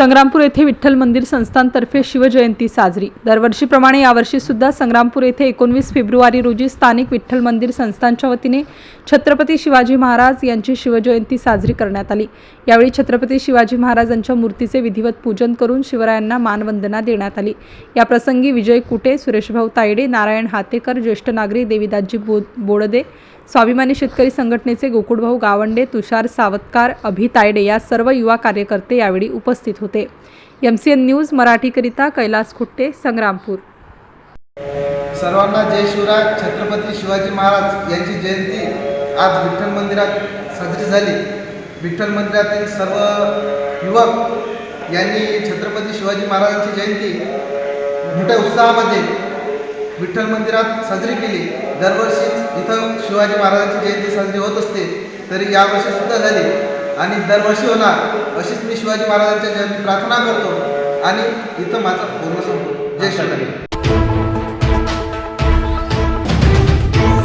संग्रामपूर येथे विठ्ठल मंदिर संस्थानतर्फे शिवजयंती साजरी. दरवर्षीप्रमाणे यावर्षी सुद्धा संग्रामपूर येथे एकोणवीस फेब्रुवारी रोजी स्थानिक विठ्ठल मंदिर संस्थानच्या वतीने छत्रपती शिवाजी महाराज यांची शिवजयंती साजरी करण्यात आली. यावेळी छत्रपती शिवाजी महाराजांच्या मूर्तीचे विधिवत पूजन करून शिवरायांना मानवंदना देण्यात आली. या प्रसंगी विजय कुटे सुरेशभाऊ तायडे नारायण हातेकर ज्येष्ठ नागरिक देवीदासजी बो बोडदे स्वाभिमानी शेतकरी संघटनेचे गोकुळभाऊ गावंडे तुषार सावतकार अभि तायडे या सर्व युवा कार्यकर्ते यावेळी उपस्थित होते. एम सी एन न्यूज मराठीकरिता कैलास खुट्टे संग्रामपूर. सर्वांना जय शिवराय. छत्रपती शिवाजी महाराज यांची जयंती आज विठ्ठल मंदिरात साजरी झाली. विठ्ठल मंदिरातील सर्व युवक यांनी छत्रपती शिवाजी महाराजांची जयंती मोठ्या उत्साहामध्ये विठ्ठल मंदिरात साजरी केली. दरवर्षी इथं शिवाजी महाराजांची जयंती साजरी होत असते तरी यावर्षी सुद्धा झाली. आणि दरवर्षी होणार अशीच मी शिवाजी महाराजांच्या जयंती प्रार्थना करतो. आणि इथं माझं पूर्ण संपतो जय शिवराय.